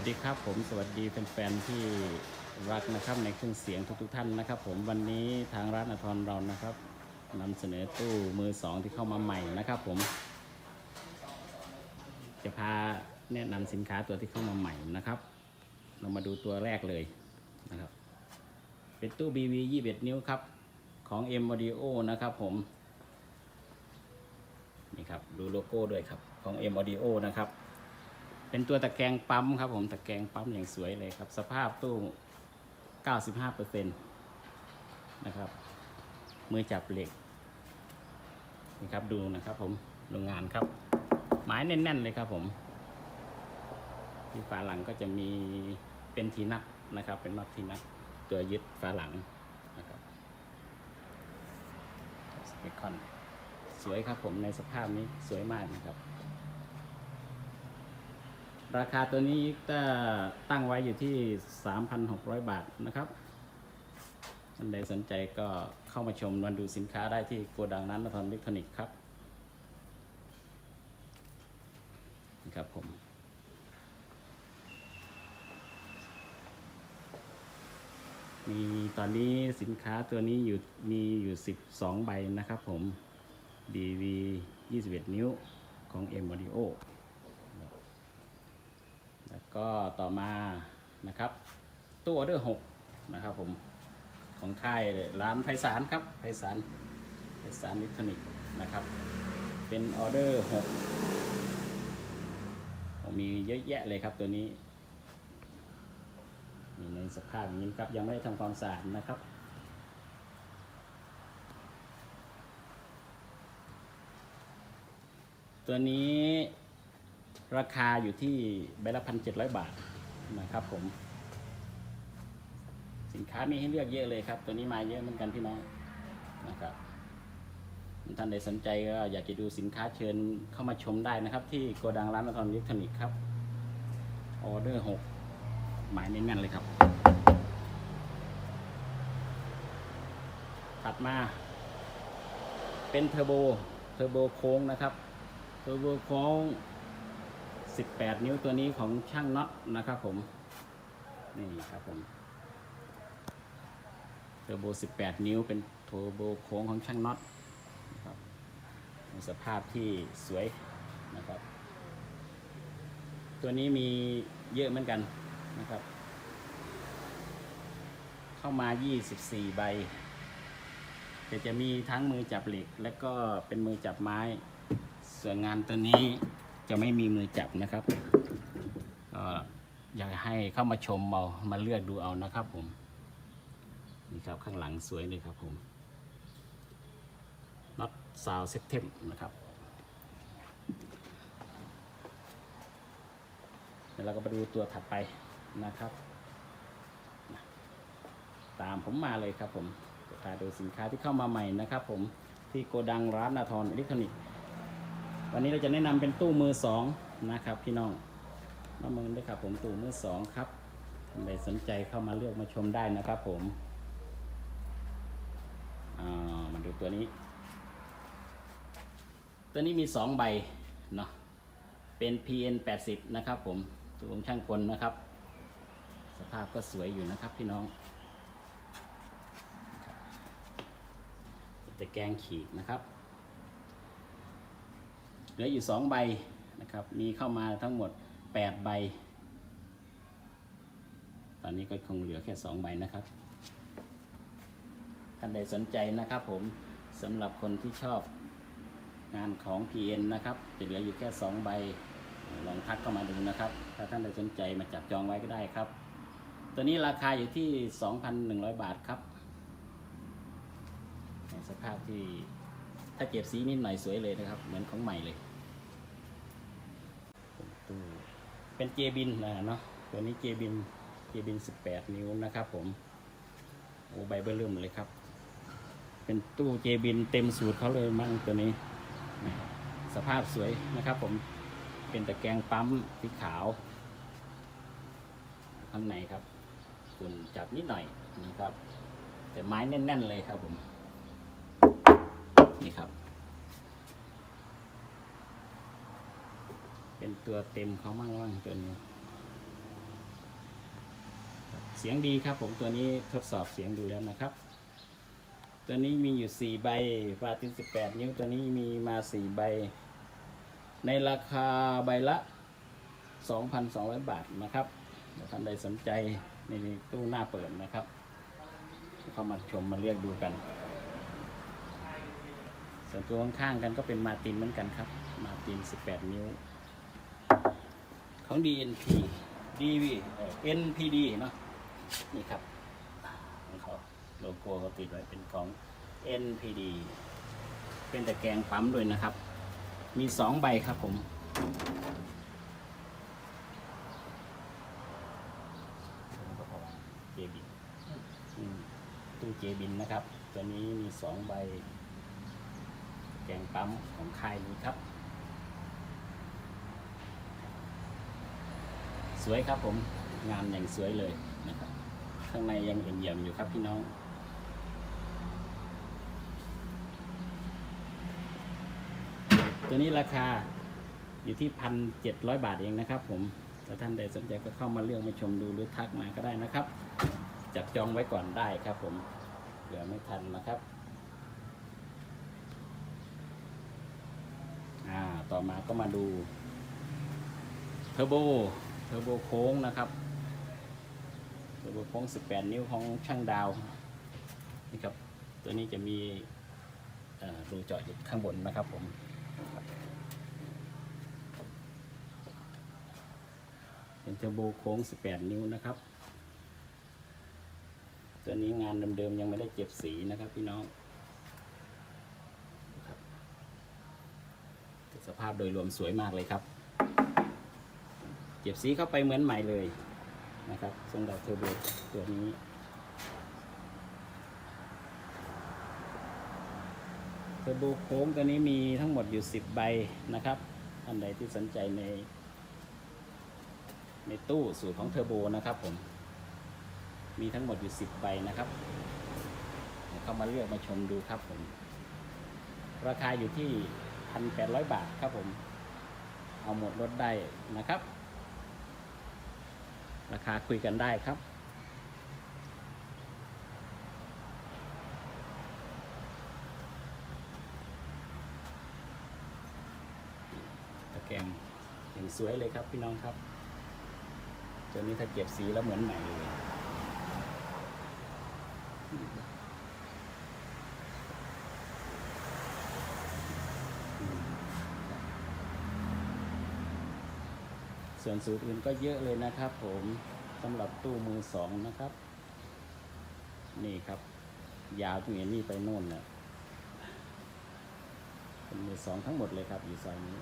วัสดีครับผมสวัสดีแฟนๆที่รักนะครับในเครื่องเสียงทุกๆท่านนะครับ ผมวันนี้ทางร้านอทรเรานะครับนำเสนอตู้มือสองที่เข้ามาใหม่นะครับผม จะพาแนะนำสินค้าตัวที่เข้ามาใหม่นะครับ เรามาดูตัวแรกเลยนะครับ เป็นตู้ BV 21 นิ้วครับ ของ M Audio นะครับผมนี่ครับดูโลโก้ด้วยครับของ M Audio นะครับ เป็นตัวตะแกรงปั๊มครับผมตะแกรงปั๊มอย่างสวยเลยครับ สภาพตู้ 95%นะครับมือจับเหล็กนี่ครับดูนะครับผมโรงงานครับ ไม้แน่น ๆ เลยครับผมที่ฝาหลังก็จะมีเป็นทีนักนะครับ เป็นน็อตทีนักตัวยึดฝาหลังนะครับสเปคอนสวยครับผมในสภาพนี้สวยมากนะครับ ราคาตัวนี้ก็ตั้งไว้อยู่ที่ 3,600 บาทนะครับท่านใดสนใจก็เข้ามาชมวันดูสินค้าได้ที่โกดังนั้นนครอิเล็กทรอนิกส์ครับนี่ครับผมมีตอนนี้สินค้าตัวนี้อยู่มีอยู่ 12 ใบนะครับผม DV 21 นิ้วของ M Audio แล้วก็ต่อมานะครับตู้ออเดอร์6นะครับผมของค่ายร้านไพศาลครับไพศาลไพศาลอิเล็กทรอนิกส์นะครับ เป็นออเดอร์6มีเยอะแยะเลยครับตัวนี้มีในสภาพอย่างนี้ครับยังไม่ได้ทำความสะอาดนะครับตัวนี้ ราคาอยู่ที่ใบละพันเจ็ดร้อยบาทนะครับผม สินค้ามีให้เลือกเยอะเลยครับ ตัวนี้มาเยอะเหมือนกันพี่น้องนะครับท่านใดสนใจก็อยากจะดูสินค้าเชิญเข้ามาชมได้นะครับ ที่โกดังร้านนครอิเล็กทรอนิกส์ครับออเดอร์หกหมายแน่นๆเลยครับ ถัดมา เป็นเทอร์โบเทอร์โบโค้งนะครับเทอร์โบโค้ง 18 นิ้วตัวนี้ของช่างน็อตนะครับผมนี่ครับผมเทอร์โบ 18 นิ้วเป็นเทอร์โบโค้งของช่างน็อตนะครับสภาพที่สวยนะครับ ตัวนี้มีเยอะเหมือนกันนะครับ เข้ามา 24 ใบแต่จะมีทั้งมือจับเหล็ก และก็เป็นมือจับไม้ส่วนงานตัวนี้ จะไม่มีมือจับนะครับก็อยากให้เข้ามาชมเอามาเลือกดูเอานะครับผมนี่ครับข้างหลังสวยเลยครับผมน็อตซาวเซตเทมนะครับเดี๋ยวเราก็ไปดูตัวถัดไปนะครับ ตามผมมาเลยครับผมพาดูสินค้าที่เข้ามาใหม่นะครับผมที่โกดังร้านนาทรอิเล็กทรอนิกส์ วันนี้เราจะแนะนำเป็นตู้มือสองนะครับ พี่น้องมาเมืองด้วยครับผมตู้มือสองครับท่านใดสนใจเข้ามาเลือกมาชมได้นะครับผมมาดูตัวนี้ ตัวนี้มีสองใบเนาะเป็น PN 80นะครับผมตัวของช่างพลนะครับ สภาพก็สวยอยู่นะครับพี่น้องตะแกงขีดนะครับ เหลืออยู่สองใบนะครับ มีเข้ามาทั้งหมด8ใบ ตอนนี้ก็คงเหลือแค่2ใบนะครับ ท่านใดสนใจนะครับผมสำหรับคนที่ชอบงานของ PN นะครับ จะเหลืออยู่แค่2ใบ ลองทักเข้ามาดูนะครับ ถ้าท่านใดสนใจมาจับจองไว้ก็ได้ครับ ตัวนี้ราคาอยู่ที่ 2,100 บาทครับ ในสภาพที่ถ้าเก็บสีนิดหน่อยสวยเลยนะครับ เหมือนของใหม่เลย ตู้ เป็นเจบินนะเนาะตัวนี้เจบินเจบิน 18 นิ้วนะครับผมโอ้ใบเบอร์เริ่มเลยครับ เป็นตู้เจบินเต็มสูตรเขาเลยมั่งตัวนี้ สภาพสวยนะครับผมเป็นตะแกรงปั๊มสีขาว ข้างในครับคุณจับนิดหน่อยนะครับ แต่ไม้แน่น ๆ เลยครับผม นี่ครับ เป็นตัวเต็มเขามั่งว่างตัวนี้ เสียงดีครับผมตัวนี้ทดสอบเสียงดูแล้วนะครับ ตัวนี้มีอยู่ 4 ใบฟาติน18 นิ้วตัวนี้มีมา 4 ใบ ในราคาใบละ 2,200 บาทนะครับท่านใดสนใจในตู้หน้าเปิดนะครับ เข้ามาชมมาเลือกดูกัน ส่วนตัวข้างๆกันก็เป็นมาตินเหมือนกันครับ มาติน 18 นิ้ว ของ DNP DV NPD เนาะนี่ครับของเขาโลโก้เขาติดไว้เป็นของ NPD เป็นตะแกรงปั๊มด้วยนะครับ มีสองใบครับผม เจบินตู้เจบินนะครับ ตัวนี้มีสองใบ แกงปั๊มของค่ายนี้ครับ สวยครับผมงานอย่างสวยเลยนะครับข้างในยังเหยี่ยมอยู่ครับพี่น้องตัวนี้ราคาอยู่ที่พันเจ็ดร้อยบาทเองนะครับ ผมถ้าท่านใดสนใจก็เข้ามาเลือกมาชมดูหรือทักมาก็ได้นะครับ จับจองไว้ก่อนได้ครับ ผมเผื่อไม่ทันนะครับอ่าต่อมาก็มาดูเทอร์โบ เทอร์โบโค้งนะครับเทอร์โบโค้ง 18 นิ้วของช่างดาวนี่ครับตัวนี้จะมีรูเจาะอยู่ข้างบนนะครับผมเป็นเทอร์โบโค้ง 18 นิ้วนะครับ ตัวนี้งานเดิมๆยังไม่ได้เก็บสีนะครับพี่น้องสภาพโดยรวมสวยมากเลยครับ ก็บสีเข้าไปเหมือนใหม่เลยนะครับสำหรับเทอร์โบตัวนี้ เทอร์โบโค้งตัวนี้มีทั้งหมดอยู่ 10 ใบนะครับท่านใดที่สนใจใน ในตู้สูตรของเทอร์โบนะครับผม มีทั้งหมดอยู่ 10 ใบนะครับเข้ามาเลือกมาชมดูครับผม ราคาอยู่ที่ 1,800 บาทครับผม เอาหมดลดได้นะครับ ราคาคุยกันได้ครับ ตะแกรงอย่างสวยเลยครับพี่น้องครับ ตัวนี้ถ้าเก็บสีแล้วเหมือนใหม่เลย ส่วนสูตรอื่นก็เยอะเลยนะครับ ผมสำหรับตู้มือสองนะครับ นี่ครับ ยาวตรงนี้นี่ไปโน่นนะเป็นมือสองทั้งหมดเลยครับอยู่ซอยนี้